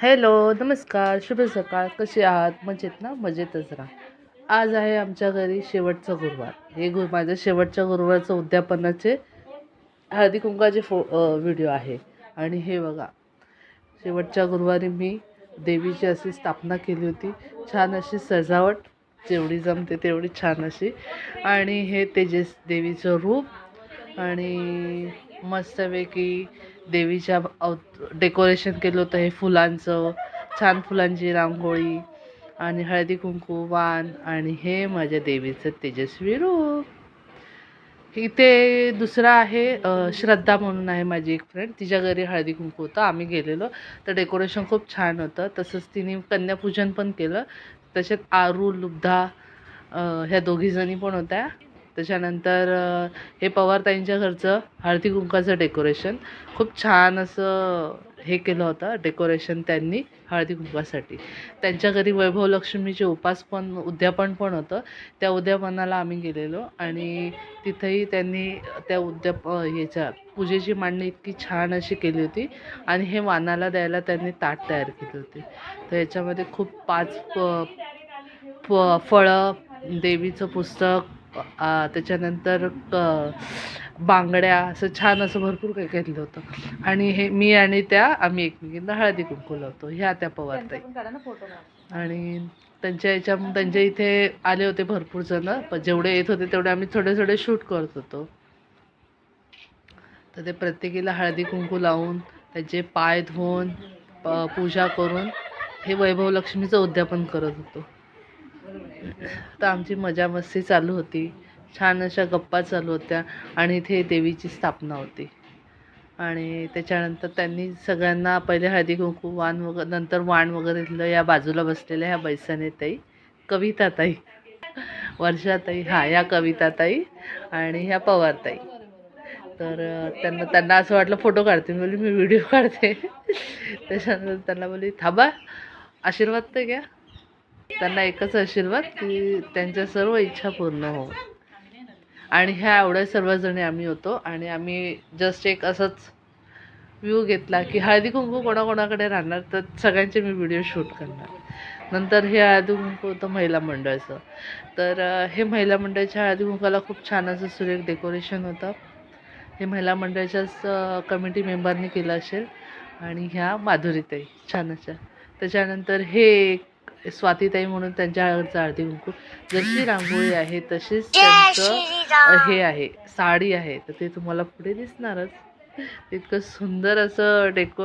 Hello नमस्कार शुभ सकाळ. कसे आहात? मजेत ना? मजेतच राहा. आज आहे आमच्या घरी शेवटचा गुरुवार. हे गुरु माझ्या शेवटच्या गुरुवारचं उद्यापनाचे हळदी कुंकाचे फो व्हिडिओ आहे. आणि हे बघा शेवटच्या गुरुवारी मी देवीची अशी स्थापना केली होती. छान अशी सजावट जेवढी जमते तेवढी छान अशी. आणि हे तेजस देवीचं रूप. आणि मस्तपैकी देवीच्या अव डेकोरेशन केलं होतं हे फुलांचं. छान फुलांची रांगोळी आणि हळदी कुंकू वाण आणि हे माझ्या देवीचं तेजस्वी रूप. इथे दुसरा आहे श्रद्धा म्हणून आहे माझी एक फ्रेंड तिच्या घरी हळदी कुंकू होतं. आम्ही गेलेलो. तर डेकोरेशन खूप छान होतं. तसंच तिने कन्यापूजन पण केलं. तसेच आरू लुब्धा ह्या दोघीजणी पण होत्या. त्याच्यानंतर हे हे पवारताईंच्या घरचं हळदी कुंकाचं डेकोरेशन. खूप छान असं हे केलं होतं डेकोरेशन त्यांनी हळदी कुंकासाठी त्यांच्या घरी वैभव लक्ष्मीचे उपास पण उद्यापन पण होतं. त्या उद्यापनाला आम्ही गेलेलो आणि तिथंही त्यांनी त्या उद्याप याच्या पूजेची मांडणी इतकी छान अशी केली होती आणि हे वानाला द्यायला त्यांनी ताट तयार केली होती. तर याच्यामध्ये खूप पाच प फ फळं देवीचं पुस्तक त्याच्यानंतर क बांगड्या असं छान असं भरपूर काही घेतलं होतं. आणि हे मी आणि त्या आम्ही एकमेकींना हळदी कुंकू लावतो. ह्या त्या पवारताई. आणि त्यांच्या याच्या त्यांच्या इथे आले होते भरपूर जण. पण जेवढे येत होते तेवढे आम्ही थोडे थोडे शूट करत होतो. तर ते प्रत्येकीला हळदी कुंकू लावून त्याचे पाय धुवून पूजा करून हे वैभव लक्ष्मीचं उद्यापन करत होतो. तर आमची मजा मस्ती चालू होती. छान अशा गप्पा चालू होत्या आणि इथे देवीची स्थापना होती. आणि त्याच्यानंतर त्यांनी सगळ्यांना पहिले हळदी कुंकू वाण वगैरे नंतर वाण वगैरे दिलं. या बाजूला बसलेल्या ह्या बैसाने ताई कविताताई वर्षाताई हा या कविताताई आणि ह्या पवारताई. तर त्यांना त्यांना असं वाटलं फोटो काढते. मी मी व्हिडिओ काढते. त्याच्यानंतर त्यांना बोली थांबा आशीर्वाद तर घ्या. त्यांना एकच आशीर्वाद की त्यांच्या सर्व इच्छा पूर्ण हो. आणि ह्या एवढ्या सर्वजणी आम्ही होतो आणि आम्ही जस्ट एक असंच व्ह्यू घेतला की हळदी कुंकू कोणाकोणाकडे राहणार तर सगळ्यांचे मी व्हिडिओ शूट करणार. नंतर हे हळदी कुंकू होतं महिला मंडळाचं. तर हे महिला मंडळाच्या हळदी कुंकाला खूप छान असं सुरेख डेकोरेशन होतं. हे महिला मंडळाच्याच कमिटी मेंबरनी केलं असेल. आणि ह्या माधुरीताई छान अशा. त्याच्यानंतर हे एक स्वातीताई म्हणून त्यांच्या घरचं हळदी कुंकू जशी रांगोळी आहे तशीच त्यांचं हे आहे साडी आहे. तर ते तुम्हाला पुढे दिसणारच. इतकं सुंदर असं डेको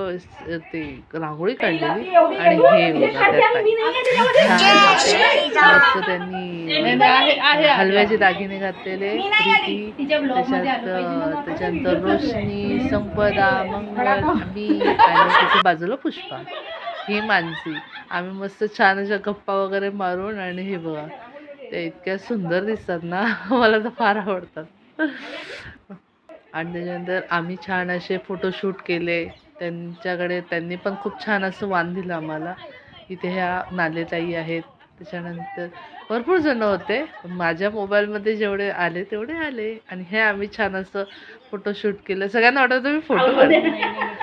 ते रांगोळी काढलेली. आणि हे मस्त त्यांनी हलव्याचे दागिने घातलेले प्रीती त्याच्यात अ, त्याच्यानंतर रोशनी संपदा मंगल मी आणि त्याच्या बाजूला पुष्पा. ही मानसी. आम्ही मस्त छान अशा गप्पा वगैरे मारून आणि हे बघा त्या इतक्या सुंदर दिसतात ना मला तर फार आवडतात. आणि त्याच्यानंतर आम्ही छान असे फोटोशूट केले. त्यांच्याकडे त्यांनी पण खूप छान असं वाण दिलं आम्हाला. इथे ह्या नालेताई आहेत. त्याच्यानंतर भरपूर जण होते माझ्या मोबाईलमध्ये जेवढे आले तेवढे आले आणि हे आम्ही छान असं फोटोशूट केलं सगळ्यांना वाटत होतं मी फोटो काढते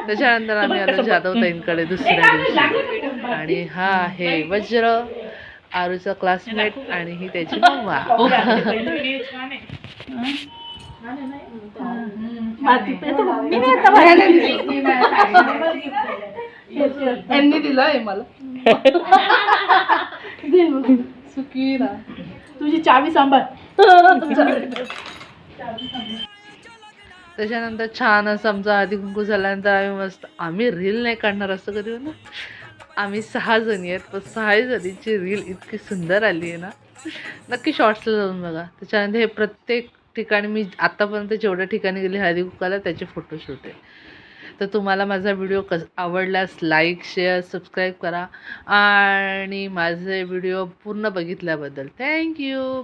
त्याच्यानंतर आम्ही आलो जाधवताईंकडे दुसऱ्या दिवशी आणि हा आहे वज्र आरूचा क्लासमेट आणि ही त्याची मम्मा यांनी दिलं आहे मला सुकी राहा. तुझी चावी सांभाळ. त्याच्यानंतर छान असं आमचा आधी कुंकू झाल्यानंतर आम्ही मस्त आम्ही रील नाही काढणार असं कधी ना आम्ही सहा जणी आहेत पण सहा जणीची रील इतकी सुंदर आली आहे ना. नक्की शॉर्ट्सला जाऊन बघा. त्याच्यानंतर हे प्रत्येक ठिकाणी मी आत्तापर्यंत जेवढ्या ठिकाणी गेली हळदी कुकाला त्याचे फोटोशूट आहे. तर तुम्हाला माझा व्हिडिओ कस आवडल्यास लाईक शेअर सबस्क्राईब करा आणि माझे व्हिडिओ पूर्ण बघितल्याबद्दल. थँक्यू